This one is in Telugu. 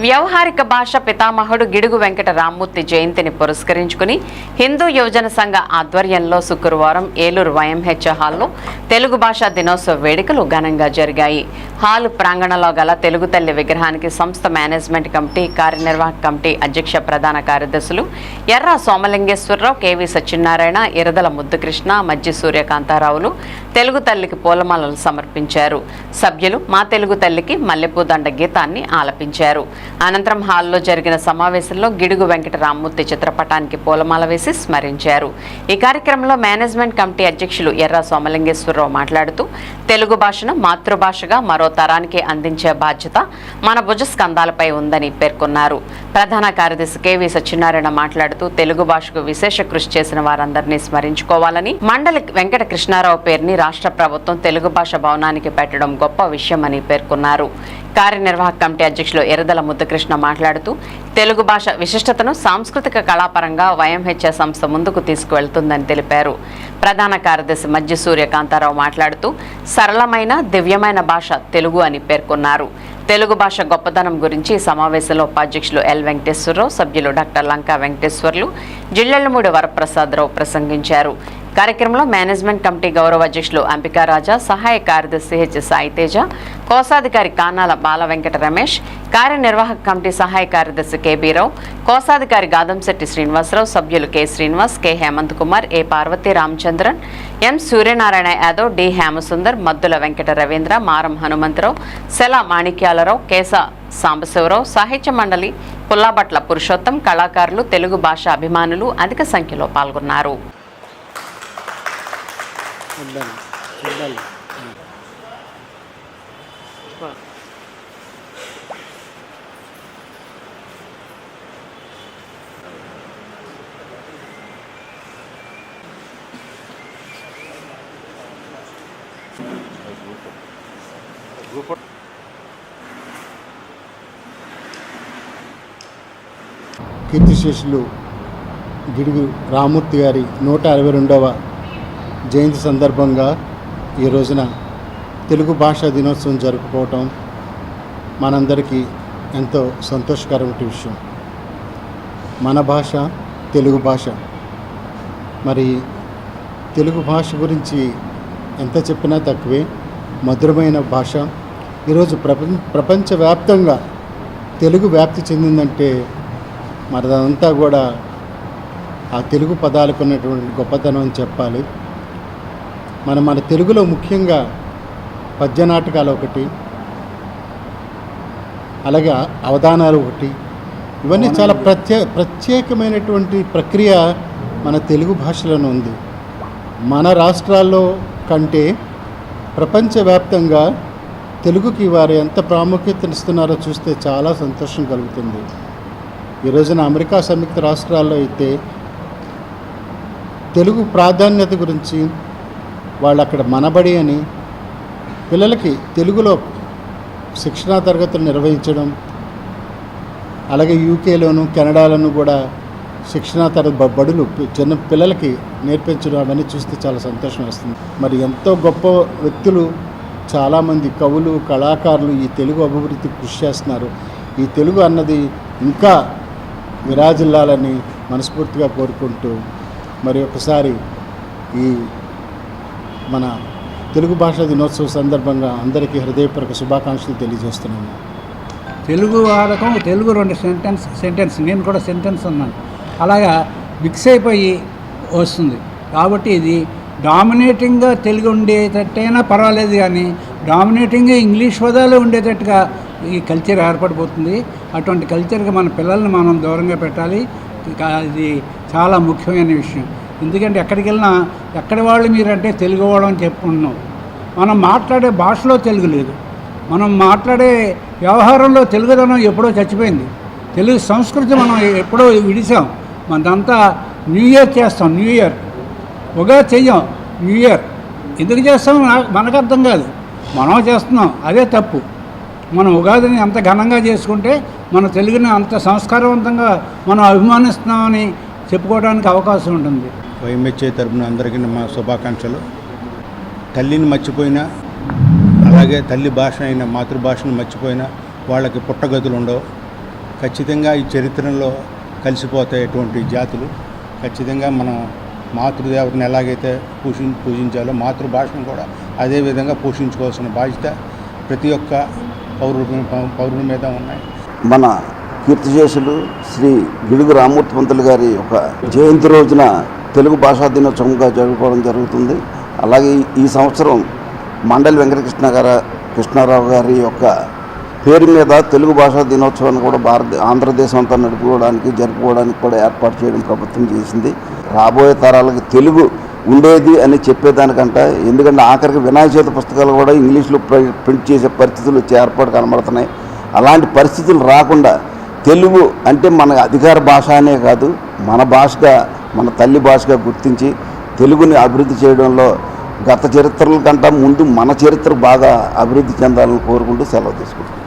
వ్యవహారిక భాష పితామహుడు గిడుగు వెంకట రామ్మూర్తి జయంతిని పురస్కరించుకుని హిందూ యువజన సంఘ ఆధ్వర్యంలో శుక్రవారం ఏలూరు వైఎంహెచ్ హాల్లో తెలుగు భాషా దినోత్సవ వేడుకలు ఘనంగా జరిగాయి. హాలు ప్రాంగణంలో గల తెలుగు తల్లి విగ్రహానికి సంస్థ మేనేజ్మెంట్ కమిటీ కార్యనిర్వాహక కమిటీ అధ్యక్ష ప్రధాన కార్యదర్శులు ఎర్ర సోమలింగేశ్వరరావు కేవీ సత్యనారాయణ ఇరదల ముద్దుకృష్ణ మజ్జి సూర్యకాంతారావులు తెలుగు తల్లికి పూలమాలలు సమర్పించారు. సభ్యులు మా తెలుగు తల్లికి మల్లెపూదండ గీతాన్ని ఆలపించారు. అనంతరం హాల్లో జరిగిన సమావేశంలో గిడుగు వెంకట రామ్మూర్తి చిత్రపటానికి పూలమాల వేసి స్మరించారు. ఈ కార్యక్రమంలో మేనేజ్మెంట్ కమిటీ అధ్యక్షులు ఎర్ర సోమలింగేశ్వరరావు మాట్లాడుతూ తెలుగు భాషను మాతృభాషగా మరో తరానికి అందించే బాధ్యత మన భుజ స్కంధాలపై ఉందని పేర్కొన్నారు. ప్రధాన కార్యదర్శి కెవి సత్యనారాయణ మాట్లాడుతూ తెలుగు భాషకు విశేష కృషి చేసిన వారందరినీ స్మరించుకోవాలని మండలి వెంకట కృష్ణారావు పేరుని రాష్ట్ర ప్రభుత్వం తెలుగు భాష భవనానికి పెట్టడం గొప్ప విషయమని పేర్కొన్నారు. కార్యనిర్వాహక కమిటీ అధ్యక్షులు ఎరదల ముద్దకృష్ణ మాట్లాడుతూ తెలుగు భాష విశిష్టతను సాంస్కృతిక కళాపరంగా వైఎంహెచ్ఏ సంస్థ ముందుకు తీసుకువెళ్తుందని తెలిపారు. ప్రధాన కార్యదర్శి మధ్య సూర్యకాంతారావు మాట్లాడుతూ సరళమైన దివ్యమైన భాష తెలుగు అని పేర్కొన్నారు. తెలుగు భాష గొప్పదనం గురించి సమావేశంలో ఉపాధ్యక్షులు ఎల్ వెంకటేశ్వరరావు సభ్యులు డాక్టర్ లంకా వెంకటేశ్వర్లు జిల్లెళ్ళమూడి వరప్రసాదరావు ప్రసంగించారు. కార్యక్రమంలో మేనేజ్మెంట్ కమిటీ గౌరవ అధ్యక్షులు అంబికా రాజా సహాయ కార్యదర్శి హెచ్ సాయితేజ కోశాధికారి కానాల బాల వెంకట రమేష్ కార్యనిర్వాహక కమిటీ సహాయ కార్యదర్శి కేబీరావు కోశాధికారి గాదంశెట్టి శ్రీనివాసరావు సభ్యులు K Srinivas K Hemanth Kumar A Parvathi Ramachandran M Suryanarayana Yadav D Hemasundar Maddula Venkata Ravindra Maram Hanumantharao సెల మాణిక్యాలరావు కేశ సాంబశివరావు సాహిత్య మండలి పుల్లాబట్ల పురుషోత్తం కళాకారులు తెలుగు భాష అభిమానులు అధిక సంఖ్యలో పాల్గొన్నారు. ఉండాలి ఉండాలి కీర్తిశేషులు గిడుగు రామూర్తి గారి నూట అరవై రెండవ జయంతి సందర్భంగా ఈ రోజున తెలుగు భాషా దినోత్సవం జరుపుకోవటం మనందరికీ ఎంతో సంతోషకరమైన విషయం. మన భాష తెలుగు భాష. మరి తెలుగు భాష గురించి ఎంత చెప్పినా తక్కువే మధురమైన భాష. ఈరోజు ప్రపంచ ప్రపంచవ్యాప్తంగా తెలుగు వ్యాప్తి చెందిందంటే మరదంతా కూడా ఆ తెలుగు పదాలకు ఉన్నటువంటి గొప్పతనం అని చెప్పాలి. మనం మన తెలుగులో ముఖ్యంగా పద్య నాటకాలు ఒకటి అలాగే అవధానాలు ఒకటి. ఇవన్నీ చాలా ప్రత్యే ప్రత్యేకమైనటువంటి ప్రక్రియ మన తెలుగు భాషలోనే ఉంది. మన రాష్ట్రాల్లో కంటే ప్రపంచవ్యాప్తంగా తెలుగుకి వారు ఎంత ప్రాముఖ్యతనిస్తున్నారో చూస్తే చాలా సంతోషం కలుగుతుంది. ఈ రోజున అమెరికా సంయుక్త రాష్ట్రాల్లో అయితే తెలుగు ప్రాధాన్యత గురించి వాళ్ళు అక్కడ మనబడి అని పిల్లలకి తెలుగులో శిక్షణా తరగతులు నిర్వహించడం అలాగే యూకేలోను కెనడాలోను కూడా శిక్షణా తరగతి బడులు చిన్న పిల్లలకి నేర్పించడం అవన్నీ చూస్తే చాలా సంతోషం వస్తుంది. మరి ఎంతో గొప్ప వ్యక్తులు చాలామంది కవులు కళాకారులు ఈ తెలుగు అభివృద్ధికి కృషి చేస్తున్నారు. ఈ తెలుగు అన్నది ఇంకా విరాజిల్లాలని మనస్ఫూర్తిగా కోరుకుంటూ మరి ఒకసారి ఈ మన తెలుగు భాషా దినోత్సవం సందర్భంగా అందరికీ హృదయపూర్వక శుభాకాంక్షలు తెలియజేస్తున్నాను తెలుగు వాడకం తెలుగు రెండు సెంటెన్స్ సెంటెన్స్ నేను కూడా సెంటెన్స్ ఉన్నాను అలాగా మిక్స్ అయిపోయి వస్తుంది. కాబట్టి ఇది డామినేటింగ్గా తెలుగు ఉండేటట్టయినా పర్వాలేదు కానీ డామినేటింగ్గా ఇంగ్లీష్ పదాలు ఉండేటట్టుగా ఈ కల్చర్ ఏర్పడిపోతుంది. అటువంటి కల్చర్కి మన పిల్లల్ని మనం దూరంగా పెట్టాలి. ఇది చాలా ముఖ్యమైన విషయం. ఎందుకంటే ఎక్కడికి వెళ్ళినా ఎక్కడి వాళ్ళు మీరంటే తెలుగు వాళ్ళు అని చెప్పుకుంటున్నాం. మనం మాట్లాడే భాషలో తెలుగు లేదు. మనం మాట్లాడే వ్యవహారంలో తెలుగుదనం ఎప్పుడో చచ్చిపోయింది. తెలుగు సంస్కృతి మనం ఎప్పుడో విడిసాం. మనంతా న్యూ ఇయర్ చేస్తాం న్యూ ఇయర్. ఉగాది చెయ్యం న్యూ ఇయర్. ఎందుకు చేస్తాం? మనకు అర్థం కాదు. మనం చేస్తున్నాం అదే తప్పు. మనం ఉగాదిని అంత ఘనంగా చేసుకుంటే మన తెలుగుని అంత సంస్కారవంతంగా మనం అభిమానిస్తున్నామని చెప్పుకోవడానికి అవకాశం ఉంటుంది. వైఎంహెచ్ఏ తరపున అందరికీ మా శుభాకాంక్షలు. తల్లిని మర్చిపోయినా అలాగే తల్లి భాష అయిన మాతృభాషను మర్చిపోయినా వాళ్ళకి పుట్టగతులు ఉండవు. ఖచ్చితంగా ఈ చరిత్రలో కలిసిపోతాయటువంటి జాతులు. ఖచ్చితంగా మనం మాతృదేవతను ఎలాగైతే పూజి పూజించాలో మాతృభాషను కూడా అదేవిధంగా పోషించుకోవాల్సిన బాధ్యత ప్రతి ఒక్క పౌరుడి పౌరుల మీద ఉన్నాయి. మన కీర్తిశేషులు శ్రీ గిడుగు రామూర్తి పంతులు గారి ఒక జయంతి రోజున తెలుగు భాషా దినోత్సవంగా జరుపుకోవడం జరుగుతుంది. అలాగే ఈ సంవత్సరం మండలి వెంకటకృష్ణ గారు కృష్ణారావు గారి యొక్క పేరు మీద తెలుగు భాషా దినోత్సవాన్ని కూడా భారత ఆంధ్రదేశం అంతా నడుపుకోవడానికి జరుపుకోవడానికి కూడా ఏర్పాటు చేయడం ప్రభుత్వం చేసింది. రాబోయే తరాలకు తెలుగు ఉండేది అని చెప్పేదానికంటే. ఎందుకంటే ఆఖరికి వినాయక చవితి పుస్తకాలు కూడా ఇంగ్లీష్లో ప్ర- ప్రింట్ చేసే పరిస్థితులు వచ్చే ఏర్పాటు కనబడుతున్నాయి. అలాంటి పరిస్థితులు రాకుండా తెలుగు అంటే మన అధికార భాష అనే కాదు మన భాషగా మన తల్లి భాషగా గుర్తించి తెలుగుని అభివృద్ధి చేయడంలో గత చరిత్రల కంటే ముందు మన చరిత్ర బాగా అభివృద్ధి చెందాలని కోరుకుంటూ సెలవు తీసుకుంటాం